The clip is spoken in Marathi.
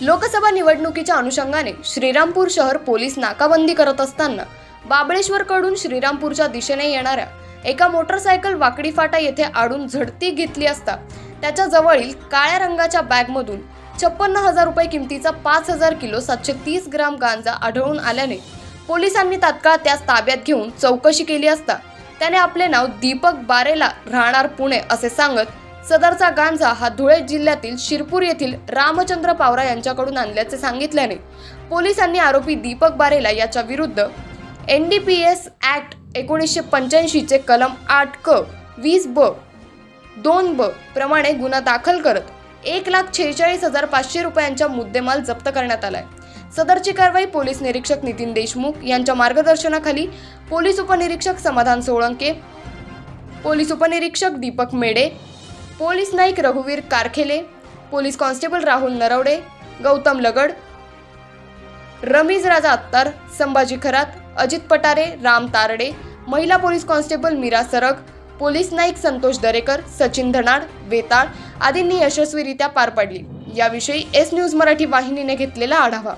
लोकसभा निवडणुकीच्या अनुषंगाने श्रीरामपूर शहर पोलीस नाकाबंदी करत असताना बाबळेश्वरकडून श्रीरामपूरच्या दिशेने येणाऱ्या एका मोटरसायकल वाकडी फाटा येथे आडून झडती घेतली असता त्याच्या जवळील काळ्या रंगाच्या बॅगमधून छप्पन्न हजार रुपये किमतीचा पाच हजार किलो सातशे तीस ग्राम गांजा आढळून आल्याने पोलिसांनी तात्काळ त्यास ताब्यात घेऊन चौकशी केली असता त्याने आपले नाव दीपक बारेला राहणार पुणे असे सांगत सदरचा गांजा हा धुळे जिल्ह्यातील शिरपूर येथील रामचंद्र पावरा यांच्याकडून आणल्याचे सांगितल्याने पोलिसांनी आरोपी दीपक बारेला याच्या विरुद्ध N D P S act एकोणीसशे पंच्याऐंशीचे कलम आठ क वीस ब दोन ब प्रमाणे गुन्हा दाखल करत एक लाख छेचाळीस हजार पाचशे रुपयांचा मुद्देमाल जप्त करण्यात आलाय. सदरची कारवाई पोलीस निरीक्षक नितीन देशमुख यांच्या मार्गदर्शनाखाली पोलीस उपनिरीक्षक समाधान सोळंके पोलीस उपनिरीक्षक दीपक मेडे पोलीस नाईक रघुवीर कारखेले पोलीस कॉन्स्टेबल राहुल नरवडे गौतम लगड रमीज राजा अत्तार संभाजी खरात अजित पटारे राम तारडे महिला police constable Meera Sarag police Naik Santosh Darekar Sachin Dhanad Vetal आदींनी यशस्वीरित्या पार पाडली. याविषयी एस न्यूज मराठी वाहिनीने घेतलेला आढावा.